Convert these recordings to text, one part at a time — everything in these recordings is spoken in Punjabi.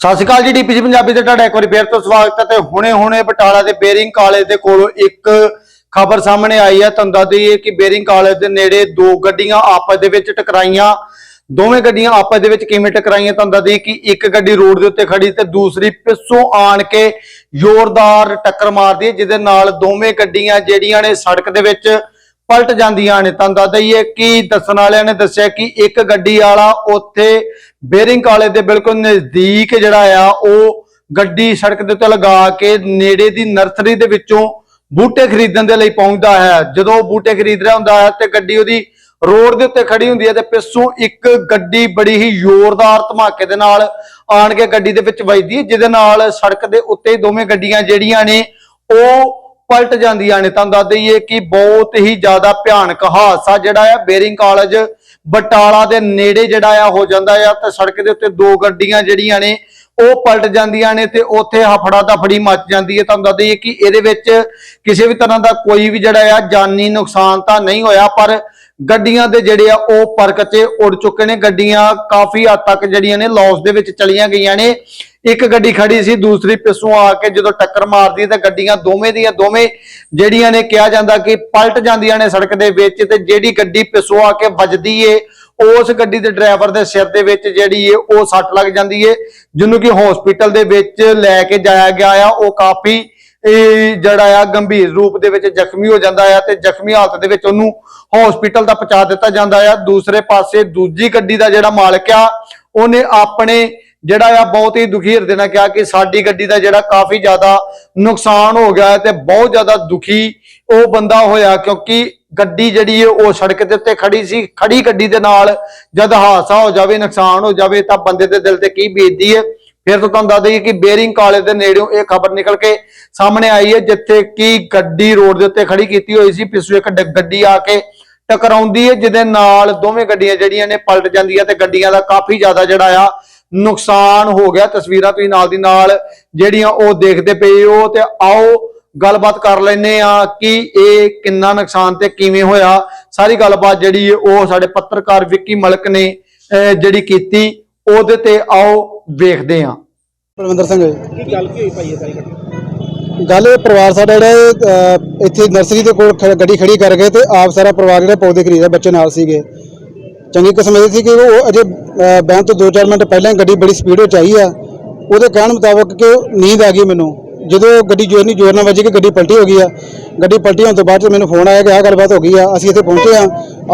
ਸਤਿ ਸ਼੍ਰੀ ਅਕਾਲ ਜੀ ਡੀਪੀਸੀ ਪੰਜਾਬੀ ਤੇ ਤੁਹਾਡਾ ਇੱਕ ਵਾਰੀ ਫੇਰ ਤੋਂ ਸਵਾਗਤ ਹੈ ਤੇ ਹੁਣੇ-ਹੁਣੇ ਬਟਾਲਾ ਦੇ ਬੇਰਿੰਗ ਕਾਲਜ ਦੇ ਕੋਲੋਂ ਇੱਕ ਖਬਰ ਸਾਹਮਣੇ ਆਈ ਹੈ। ਤੁਹਾਨੂੰ ਦੱਸ ਦਈਏ ਕਿ ਬੇਰਿੰਗ ਕਾਲਜ ਦੇ ਨੇੜੇ ਦੋ ਗੱਡੀਆਂ ਆਪਸ ਦੇ ਵਿੱਚ ਟਕਰਾਈਆਂ। ਦੋਵੇਂ ਗੱਡੀਆਂ ਆਪਸ ਦੇ ਵਿੱਚ ਕਿਵੇਂ ਟਕਰਾਈਆਂ, ਤੁਹਾਨੂੰ ਦੱਸ ਦਈਏ ਕਿ ਇੱਕ ਗੱਡੀ ਰੋਡ ਦੇ ਉੱਤੇ ਖੜੀ ਤੇ ਦੂਸਰੀ ਪਿੱਛੋਂ ਆਣ ਕੇ ਜ਼ੋਰਦਾਰ ਟੱਕਰ ਮਾਰਦੀ ਹੈ, ਜਿਹਦੇ ਨਾਲ ਦੋਵੇਂ ਗੱਡੀਆਂ ਜਿਹੜੀਆਂ ਨੇ ਸੜਕ ਦੇ ਵਿੱਚ ਪਲਟ ਜਾਂਦੀਆਂ ਨੇ। ਤੁਹਾਨੂੰ ਦੱਸ ਦਈਏ ਕਿ ਦੱਸਣ ਵਾਲਿਆਂ ਨੇ ਦੱਸਿਆ ਕਿ ਇੱਕ ਗੱਡੀ ਵਾਲਾ ਉੱਥੇ ਬੇਰਿੰਗ ਕਾਲਜ ਦੇ ਬਿਲਕੁਲ ਨਜ਼ਦੀਕ ਜਿਹੜਾ ਆ, ਉਹ ਗੱਡੀ ਸੜਕ ਦੇ ਉੱਤੇ ਲਗਾ ਕੇ ਨੇੜੇ ਦੀ ਨਰਸਰੀ ਦੇ ਵਿੱਚੋਂ ਬੂਟੇ ਖਰੀਦਣ ਦੇ ਲਈ ਪਹੁੰਚਦਾ ਹੈ। ਜਦੋਂ ਉਹ ਬੂਟੇ ਖਰੀਦ ਰਿਹਾ ਹੁੰਦਾ ਹੈ ਤੇ ਗੱਡੀ ਉਹਦੀ ਰੋਡ ਦੇ ਉੱਤੇ ਖੜੀ ਹੁੰਦੀ ਹੈ ਤੇ ਪਿੱਛੋਂ ਇੱਕ ਗੱਡੀ ਬੜੀ ਹੀ ਜ਼ੋਰਦਾਰ ਧਮਾਕੇ ਦੇ ਨਾਲ ਆਣ ਕੇ ਗੱਡੀ ਦੇ ਵਿੱਚ ਵੱਜਦੀ ਹੈ, ਜਿਹਦੇ ਨਾਲ ਸੜਕ ਦੇ ਉੱਤੇ ਦੋਵੇਂ ਗੱਡੀਆਂ ਜਿਹੜੀਆਂ ਨੇ, ਉਹ ਪਲਟ ਜਾਂਦੀਆਂ ਨੇ। ਤੁਹਾਨੂੰ ਦੱਸ ਦਈਏ ਕਿ ਬਹੁਤ ਹੀ ਜ਼ਿਆਦਾ ਭਿਆਨਕ ਹਾਦਸਾ ਜਿਹੜਾ ਆ, ਬੇਰਿੰਗ ਕਾਲਜ ਬਟਾਲਾ ਦੇ ਨੇੜੇ ਜਿਹੜਾ ਆ, ਹੋ ਜਾਂਦਾ ਆ। ਤੇ ਸੜਕ ਦੇ ਉੱਤੇ ਦੋ ਗੱਡੀਆਂ ਜਿਹੜੀਆਂ ਨੇ, ਉਹ ਪਲਟ ਜਾਂਦੀਆਂ ਨੇ ਤੇ ਉੱਥੇ ਹਫੜਾ ਦਫੜੀ ਮਚ ਜਾਂਦੀ ਹੈ। ਤੁਹਾਨੂੰ ਦੱਸ ਦਈਏ ਕਿ ਇਹਦੇ ਵਿੱਚ ਕਿਸੇ ਵੀ ਤਰ੍ਹਾਂ ਦਾ ਕੋਈ ਵੀ ਜਿਹੜਾ ਆ, ਜਾਨੀ ਨੁਕਸਾਨ ਤਾਂ ਨਹੀਂ ਹੋਇਆ, ਪਰ ਗੱਡੀਆਂ ਦੇ ਜਿਹੜੇ ਆ, ਉਹ ਪਰਕਚੇ ਉੜ ਚੁੱਕੇ ਨੇ। ਗੱਡੀਆਂ ਕਾਫੀ ਹੱਦ ਤੱਕ ਜਿਹੜੀਆਂ ਨੇ ਲਾਸ ਦੇ ਵਿੱਚ ਚਲੀਆਂ ਗਈਆਂ ਨੇ। ਇੱਕ ਗੱਡੀ ਖੜੀ ਸੀ, ਦੂਸਰੀ ਪਿੱਛੋਂ ਆ ਕੇ ਜਦੋਂ ਟੱਕਰ ਮਾਰਦੀ ਤਾਂ ਗੱਡੀਆਂ ਦੋਵੇਂ ਦੀਆਂ ਦੋਵੇਂ ਜਿਹੜੀਆਂ ਨੇ ਕਿਹਾ ਜਾਂਦਾ ਕਿ ਪਲਟ ਜਾਂਦੀਆਂ ਨੇ ਸੜਕ ਦੇ ਵਿੱਚ ਤੇ ਜਿਹੜੀ ਗੱਡੀ ਪਿੱਛੋਂ ਆ ਕੇ ਵੱਜਦੀ ਏ, ਉਸ ਗੱਡੀ ਦੇ ਡਰਾਈਵਰ ਦੇ ਸਿਰ ਦੇ ਵਿੱਚ ਜਿਹੜੀ ਏ, ਉਹ ਸੱਟ ਲੱਗ ਜਾਂਦੀ ਏ, ਜਿਹਨੂੰ ਕਿ ਹਸਪੀਟਲ ਦੇ ਵਿੱਚ ਲੈ ਕੇ ਜਾਇਆ ਗਿਆ ਆ। ਉਹ ਕਾਫੀ ਇਹ ਜਿਹੜਾ ਆ, ਗੰਭੀਰ ਰੂਪ ਦੇ ਵਿੱਚ ਜ਼ਖਮੀ ਹੋ ਜਾਂਦਾ ਆ ਤੇ ਜ਼ਖਮੀ ਹਾਲਤ ਦੇ ਵਿੱਚ ਉਹਨੂੰ ਹਸਪੀਟਲ ਦਾ ਪਹੁੰਚਾ ਦਿੱਤਾ ਜਾਂਦਾ ਆ। ਦੂਸਰੇ ਪਾਸੇ ਦੂਜੀ ਗੱਡੀ ਦਾ ਜਿਹੜਾ ਮਾਲਕ ਆ, ਉਹਨੇ ਆਪਣੇ ਜਿਹੜਾ ਆ ਬਹੁਤ ਹੀ ਦੁਖੀ ਹਿਰਦੇ ਨਾਲ ਕਿਹਾ ਕਿ ਸਾਡੀ ਗੱਡੀ ਦਾ ਜਿਹੜਾ ਕਾਫੀ ਜ਼ਿਆਦਾ ਨੁਕਸਾਨ ਹੋ ਗਿਆ ਹੈ ਤੇ ਬਹੁਤ ਜ਼ਿਆਦਾ ਦੁਖੀ ਉਹ ਬੰਦਾ ਹੋਇਆ ਕਿਉਂਕਿ ਗੱਡੀ ਜਿਹੜੀ ਹੈ ਉਹ ਸੜਕ ਦੇ ਉੱਤੇ ਖੜੀ ਸੀ, ਖੜੀ ਗੱਡੀ ਦੇ ਨਾਲ ਜਦ ਹਾਦਸਾ ਹੋ ਜਾਵੇ, ਨੁਕਸਾਨ ਹੋ ਜਾਵੇ ਤਾਂ ਬੰਦੇ ਦੇ ਦਿਲ ਤੇ ਕੀ ਬੀਤਦੀ ਹੈ? ਫਿਰ ਤੋਂ ਤੁਹਾਨੂੰ ਦੱਸ ਦਈਏ ਕਿ ਬੇਰਿੰਗ ਕਾਲਜ ਦੇ ਨੇੜਿਓਂ ਇਹ ਖਬਰ ਨਿਕਲ ਕੇ ਸਾਹਮਣੇ ਆਈ ਹੈ, ਜਿੱਥੇ ਕਿ ਗੱਡੀ ਰੋਡ ਦੇ ਉੱਤੇ ਖੜੀ ਕੀਤੀ ਹੋਈ ਸੀ, ਪਿੱਛੋਂ ਇੱਕ ਡ- ਗੱਡੀ ਆ ਕੇ ਟਕਰਾਉਂਦੀ ਹੈ, ਜਿਹਦੇ ਨਾਲ ਦੋਵੇਂ ਗੱਡੀਆਂ ਜਿਹੜੀਆਂ ਨੇ ਪਲਟ ਜਾਂਦੀਆਂ ਤੇ ਗੱਡੀਆਂ ਦਾ ਕਾਫੀ ਜ਼ਿਆਦਾ ਜਿਹੜਾ ਆ ਨੁਕਸਾਨ ਹੋ ਗਿਆ ਤਸਵੀਰਾਂ ਤੁਸੀਂ ਨਾਲ ਦੀ ਨਾਲ ਜਿਹੜੀਆਂ ਉਹ ਦੇਖਦੇ ਪਏ ਹੋ ਤੇ ਆਓ ਗੱਲਬਾਤ ਕਰ ਲੈਨੇ ਆ ਕਿ ਇਹ ਕਿੰਨਾ ਨੁਕਸਾਨ ਤੇ ਕਿਵੇਂ ਹੋਇਆ। ਸਾਰੀ ਗੱਲਬਾਤ ਜਿਹੜੀ ਉਹ ਸਾਡੇ ਪੱਤਰਕਾਰ ਵਿੱਕੀ ਮਲਕ ਨੇ ਜਿਹੜੀ ਕੀਤੀ ਉਹਦੇ ਤੇ ਆਓ ਵੇਖਦੇ ਆ ਪਰਵਿੰਦਰ ਸਿੰਘ ਕੀ ਗੱਲ ਕੀ ਹੋਈ ਭਾਈ ਇਹ ਸਾਰੀ ਘਟਨਾ? ਗੱਲ ਇਹ ਪਰਿਵਾਰ ਸਾਡਾ ਜਿਹੜਾ ਇੱਥੇ ਨਰਸਰੀ ਦੇ ਕੋਲ ਗੱਡੀ ਖੜੀ ਕਰ ਗਏ ਤੇ ਆਪ ਸਾਰਾ ਪਰਿਵਾਰ ਜਿਹੜਾ ਪੌਦੇ ਖਰੀਦਦਾ ਬੱਚੇ ਨਾਲ ਸੀਗੇ। ਚੰਗੀ ਕਿਸਮ ਇਹ ਸੀ ਕਿ ਉਹ ਅਜੇ ਬੈਨ ਤੋਂ 2-4 ਮਿੰਟ ਪਹਿਲਾਂ ਹੀ ਗੱਡੀ ਬੜੀ ਸਪੀਡ ਵਿੱਚ ਆਈ ਆ। ਉਹਦੇ ਕਹਿਣ ਮੁਤਾਬਕ ਕਿ ਨੀਂਦ ਆ ਗਈ ਮੈਨੂੰ। ਜਦੋਂ ਗੱਡੀ ਜੋਰ ਨਹੀਂ ਜੋਰ ਨਾਲ ਵੱਜੀ ਕਿ ਗੱਡੀ ਪਲਟੀ ਹੋ ਗਈ ਆ। ਗੱਡੀ ਪਲਟੀ ਹੋਣ ਤੋਂ ਬਾਅਦ 'ਚ ਮੈਨੂੰ ਫੋਨ ਆਇਆ ਕਿ ਆਹ ਗੱਲਬਾਤ ਹੋ ਗਈ ਆ। ਅਸੀਂ ਇੱਥੇ ਪਹੁੰਚੇ ਆ।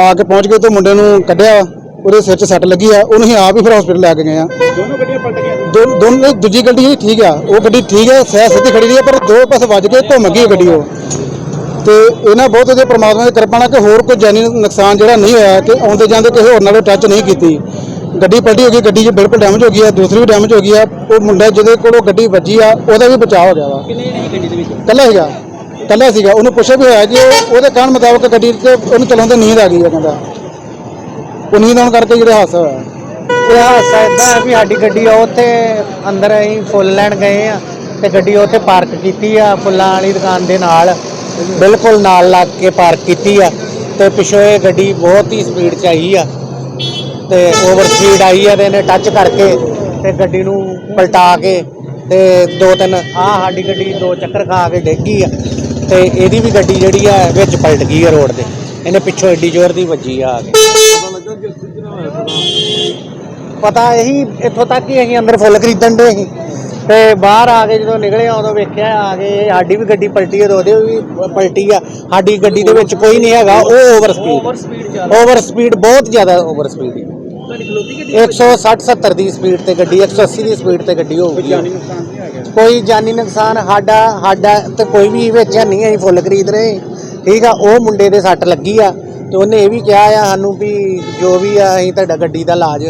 ਆ ਕੇ ਪਹੁੰਚ ਕੇ ਤੇ ਮੁੰਡੇ ਨੂੰ ਕੱਢਿਆ। ਉਹਦੇ ਸਿਰ 'ਚ ਸੱਟ ਲੱਗੀ ਆ। ਉਹਨੂੰ ਅਸੀਂ ਆਪ ਹੀ ਫਿਰ ਹਸਪੀਟਲ ਲੈ ਕੇ ਗਏ ਆ। ਦੋਨੋਂ ਗੱਡੀਆਂ ਪਲਟ ਗਈਆਂ ਦੋਨੋਂ ਦੂਜੀ ਗੱਡੀ ਹੀ ਠੀਕ ਆ। ਉਹ ਗੱਡੀ ਠੀਕ ਹੈ ਸਹਿ ਸਿੱਧੀ ਖੜੀ ਰਹੀ ਹੈ ਪਰ ਦੋ ਪਾਸੇ ਵੱਜ ਕੇ ਘੁੰਮ ਗਈ ਉਹ ਗੱਡੀ ਉਹ। ਤੇ ਇਹਨਾਂ ਬਹੁਤ ਉਹਦੇ ਪ੍ਰਮਾਤਮਾ ਦੀ ਕਿਰਪਾ ਨਾਲ ਕਿ ਹੋਰ ਕੋਈ ਜਾਨੀ ਨੁਕਸਾਨ ਜਿਹੜਾ ਨਹੀਂ ਹੋਇਆ ਕਿ ਆਉਂਦੇ ਜਾਂਦੇ ਕਿਸੇ ਹੋਰ ਨਾਲ ਟੱਚ ਨਹੀਂ ਕੀਤੀ। ਗੱਡੀ ਪਲਟੀ ਹੋ ਗਈ ਗੱਡੀ 'ਚ ਬਿਲਕੁਲ ਡੈਮੇਜ ਹੋ ਗਈ ਆ ਦੂਸਰੀ ਵੀ ਡੈਮੇਜ ਹੋ ਗਈ ਆ ਉਹ ਮੁੰਡਾ ਜਿਹਦੇ ਕੋਲ ਉਹ ਗੱਡੀ ਵੱਜੀ ਆ ਉਹਦਾ ਵੀ ਬਚਾਅ ਹੋ ਗਿਆ ਵਾ। ਕਿੰਨੇ ਸੀ ਗੱਡੀ ਦੇ ਵਿੱਚ? ਕੱਲਾ ਸੀਗਾ ਕੱਲਾ ਸੀਗਾ ਉਹਨੂੰ ਪੁੱਛਿਆ ਵੀ ਹੋਇਆ ਜੀ ਉਹ- ਉਹਦੇ ਕਹਿਣ ਮੁਤਾਬਕ ਗੱਡੀ ਤੇ ਉਹਨੂੰ ਚਲਾਉਂਦੇ ਨੀਂਦ ਆ ਗਈ ਆ ਕਹਿੰਦਾ। ਉਹ ਨੀਂਦ ਆਉਣ ਕਰਕੇ ਜਿਹੜਾ ਹਾਦਸਾ ਹੋਇਆ। ਇਹ ਹਾਦਸਾ ਇਦਾਂ ਹੈ ਵੀ ਸਾਡੀ ਗੱਡੀ ਆ ਉੱਥੇ ਅੰਦਰ ਅਸੀਂ ਫੁੱਲ ਲੈਣ ਗਏ ਆ ਤੇ ਗੱਡੀ ਉੱਥੇ ਪਾਰਕ ਕੀਤੀ ਆ ਫੁੱਲਾਂ ਵਾਲੀ ਦੁਕਾਨ ਦੇ ਨਾਲ। ਬਿਲਕੁਲ ਨਾਲ ਲੱਗ ਕੇ ਪਾਰਕ ਕੀਤੀ ਆ ਤੇ ਪਿੱਛੋਂ ਇਹ ਗੱਡੀ ਬਹੁਤ ਹੀ ਸਪੀਡ 'ਚ ਆਈ ਆ ਤੇ ਓਵਰ ਸਪੀਡ ਆਈ ਆ ਤੇ ਇਹਨੇ ਟੱਚ ਕਰਕੇ ਤੇ ਗੱਡੀ ਨੂੰ ਪਲਟਾ ਕੇ ਤੇ ਦੋ ਤਿੰਨ ਆ ਸਾਡੀ ਗੱਡੀ ਦੋ ਚੱਕਰ ਖਾ ਕੇ ਡਿੱਗ ਆ ਤੇ ਇਹਦੀ ਵੀ ਗੱਡੀ ਜਿਹੜੀ ਆ ਵਿੱਚ ਪਲਟ ਗਈ ਆ ਰੋਡ ਦੇ ਇਹਨੇ ਪਿੱਛੋਂ ਏਡੀ ਜ਼ੋਰ ਦੀ ਵੱਜੀ ਆ ਆ ਕੇ। ਪਤਾ ਇਹੀ ਇੱਥੋਂ ਤੱਕ ਹੀ ਅਸੀਂ ਅੰਦਰ ਫੁੱਲ ਖਰੀਦਣ ਦੇ ਸੀ। ਤੇ ਬਾਹਰ ਆ ਕੇ ਜਦੋਂ ਨਿਕਲੇ ਆ ਉਦੋਂ ਵੇਖਿਆ ਆ ਕੇ ਸਾਡੀ ਵੀ ਗੱਡੀ ਪਲਟੀ ਹੈ ਤੇ ਉਹਦੇ ਵੀ ਪਲਟੀ ਆ। ਸਾਡੀ ਗੱਡੀ ਦੇ ਵਿੱਚ ਕੋਈ ਨਹੀਂ ਹੈਗਾ ਉਹ over speed speed over speed ਬਹੁਤ ਜ਼ਿਆਦਾ ਓਵਰ ਸਪੀਡ ਤੁਹਾਡੀ ਖਲੋਤੀ ਗੱਡੀ 160 70 ਦੀ ਸਪੀਡ ਤੇ ਗੱਡੀ 180 ਦੀ ਸਪੀਡ ਤੇ ਗੱਡੀ ਹੋਊਗੀ। ਜਾਨੀ ਨੁਕਸਾਨ ਨਹੀਂ ਆ ਗਿਆ ਕੋਈ ਜਾਨੀ ਨੁਕਸਾਨ ਸਾਡਾ ਸਾਡਾ ਤੇ ਕੋਈ ਵੀ ਵਿੱਚ ਨਹੀਂ ਅਸੀਂ ਫੁੱਲ ਖਰੀਦ ਰਹੇ। ਠੀਕ ਆ ਉਹ ਮੁੰਡੇ ਦੇ ਸੱਟ ਲੱਗੀ ਆ। ਤੇ ਉਹਨੇ ਇਹ ਵੀ ਕਿਹਾ ਆ ਸਾਨੂੰ ਵੀ ਜੋ ਵੀ ਆ ਅਸੀਂ ਤੁਹਾਡਾ ਗੱਡੀ ਦਾ ਇਲਾਜ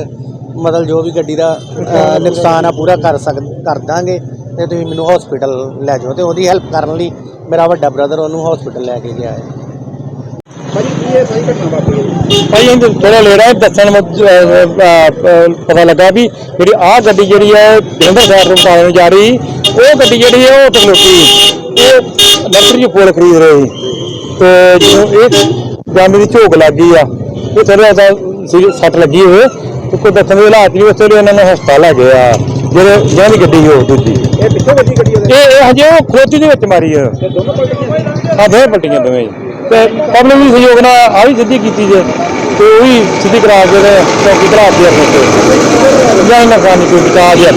ਮਤਲਬ ਜੋ ਵੀ ਗੱਡੀ ਦਾ ਅ, ਨੁਕਸਾਨ ਆ ਪੂਰਾ ਕਰ ਸਕ ਕਰ ਦਾਂਗੇ ਤੇ ਤੁਸੀਂ ਮੈਨੂੰ ਹਸਪੀਟਲ ਲੈ ਜਾਓ ਤੇ ਉਹਦੀ ਹੈਲਪ ਕਰਨ ਲਈ ਮੇਰਾ ਵੱਡਾ ਬ੍ਰਦਰ ਉਹਨੂੰ ਹਸਪੀਟਲ ਲੈ ਕੇ ਗਿਆ ਹੈ। ਭਾਈ ਕੀ ਇਹ ਸਾਰੀ ਘਟਨਾ ਵਾਪਰੀ ਹੈ? ਭਾਈ ਇਹ ਥੋੜਾ ਲੇੜਾ ਦੱਸਣ ਅਹ ਅਹ ਪਤਾ ਲੱਗਾ ਵੀ ਜਿਹੜੀ ਆਹ ਗੱਡੀ ਜਿਹੜੀ ਹੈ ਜਲੰਧਰ ਸਾਈਡ ਤੋਂ ਨੂੰ ਜਾ ਰਹੀ ਉਹ ਗੱਡੀ ਜਿਹੜੀ ਹੈ ਉਹ ਟਕਲੋਟੀ ਇਹ ਨਰਸਰੀ ਫੁੱਲ ਖਰੀਦ ਰਹੇ ਸੀ। ਤੇ ਜਦੋਂ ਇਹ ਜਾਨੀ ਦੀ ਝੋਕ ਲੱਗ ਗਈ ਆ ਇਹ ਥੋੜਾ ਜਿਹਾ ਸੱਟ ਲੱਗੀ ਹੋਏ ਤੇ ਕੋਈ ਦੱਸਣ ਦੇ ਹਾਲਾਤ ਉੱਥੇ ਲਈ ਉਹਨਾਂ ਨੂੰ ਹਸਪਤਾਲ ਲੈ ਗਏ ਆ ਜਿਹੜੇ ਜਿਹਨਾਂ ਦੀ ਗੱਡੀ ਉਹ ਦੂਜੀ। ਇਹ ਪਿੱਛੋਂ ਵੱਜੀ ਗੱਡੀ ਉਹਦੇ ਇਹ ਇਹ ਹਜੇ ਉਹ ਖੋਤੀ ਦੇ ਵਿੱਚ ਮਾਰੀ ਆ। ਤੇ ਦੋਨੋਂ ਪਲਟੀਆਂ ਆ ਦੋਵੇਂ ਪਲਟੀਆਂ ਦੋਵੇਂ। ਜੀ। ਤੇ ਪਬਲਿਕ ਵੀ ਸਹਿਯੋਗ ਨਾਲ ਆ ਵੀ ਸਿੱਧੀ ਕੀਤੀ ਜੇ ਤੇ ਉਹ ਵੀ ਸਿੱਧੀ ਕਰਾ ਕੇ ਤੇ ਚੌਕੀ ਕਰਾ ਕੇ ਰੱਖੇ ਜਾਂ ਇਹਨਾਂ ਖਾਣੀ ਕੋਈ ਬਚਾ ਦਿਆ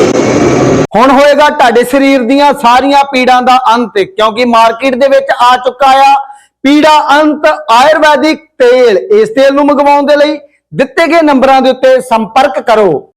ਹੁਣ ਹੋਏਗਾ ਤੁਹਾਡੇ ਸਰੀਰ ਦੀਆਂ ਸਾਰੀਆਂ ਪੀੜਾਂ ਦਾ ਅੰਤ ਕਿਉਂਕਿ ਮਾਰਕੀਟ ਦੇ ਵਿੱਚ ਆ ਚੁੱਕਾ ਆ ਪੀੜਾ ਅੰਤ ਆਯੁਰਵੈਦਿਕ ਤੇਲ। ਇਸ ਤੇਲ ਨੂੰ ਮੰਗਵਾਉਣ ਦੇ ਲਈ ਦਿੱਤੇ ਗਏ ਨੰਬਰਾਂ ਦੇ ਉੱਤੇ ਸੰਪਰਕ ਕਰੋ।